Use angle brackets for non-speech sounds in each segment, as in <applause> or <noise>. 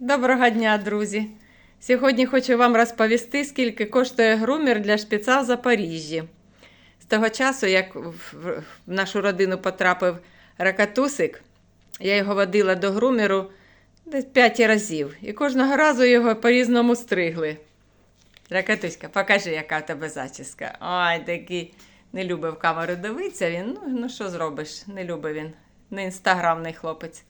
Доброго дня, друзі! Сьогодні хочу вам розповісти, скільки коштує грумер для шпіца в Запоріжжі. З того часу, як в нашу родину потрапив ракатусик, я його водила до грумеру десь 5 разів. І кожного разу його по-різному стригли. Ракатуська, покажи, яка в тебе зачіска. Ой, такий не любив камеру дивитися він. Ну, ну що зробиш? Не любить він. Не інстаграмний хлопець.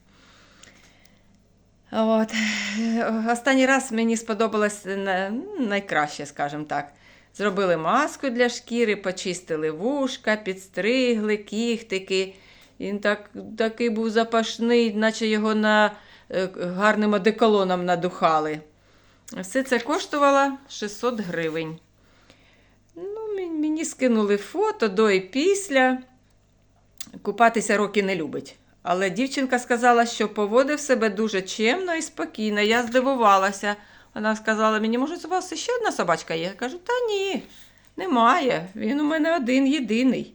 От. <laughs> Останній раз мені сподобалось найкраще, скажімо так. Зробили маску для шкіри, почистили вушка, підстригли, кіхтики. Він так, такий був запашний, наче його на, е, гарним одеколоном надухали. Все це коштувало 600 гривень. Ну, мені скинули фото до і після. Купатися роки не любить. Але дівчинка сказала, що поводив себе дуже чемно і спокійно. Я здивувалася. Вона сказала мені, може, у вас ще одна собачка є? Я кажу, та ні, немає. Він у мене один єдиний.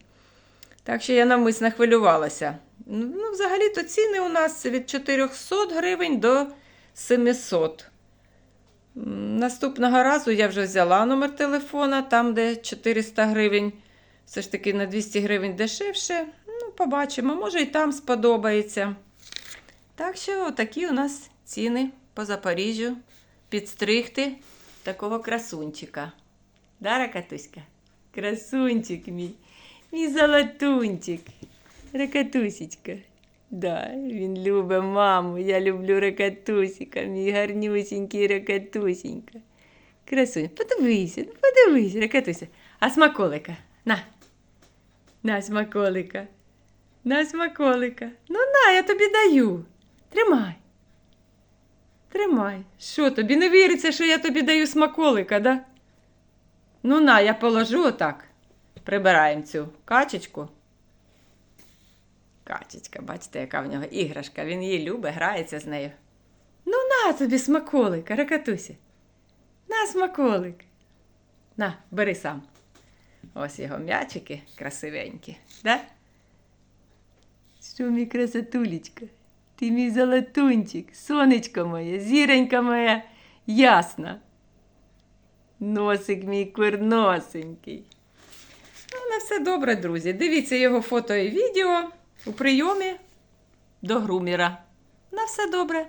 Так що я навмисно хвилювалася. Ну, взагалі-то ціни у нас від 400 гривень до 700. Наступного разу я вже взяла номер телефона, там, де 400 гривень. Все ж таки на 200 гривень дешевше. Побачимо, може і там сподобається. Так що такі у нас ціни по Запоріжжю. Підстригти такого красунчика. Да, Ракатуська? Красунчик мій. Мій золотунчик. Ракатусечка. Да, він любить маму. Я люблю ракатусіка, мій гарнюсінький ракатусінька. Красунь, подивися, ну подивись, ракатуся. А смаколика? На. На смаколика. На смаколика. Ну на, я тобі даю. Тримай. Тримай. Що тобі не віриться, що я тобі даю смаколика, да? Ну на, я положу отак. Прибираємо цю качечку. Качечка, бачите, яка в нього іграшка. Він її любить, грається з нею. Ну на тобі смаколика, ракатусі. На смаколик. На, бери сам. Ось його м'ячики красивенькі. Да? Що красотулечка? Ти мій золотунчик, сонечко моє, зіронька моя ясна. Носик мій курносенький. Ну, на все добре, друзі. Дивіться його фото і відео у прийомі до груміра. На все добре.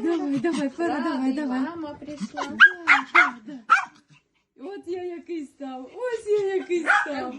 Давай, давай, пора, давай, давай. Мама пришла. От я який став, ось я який став.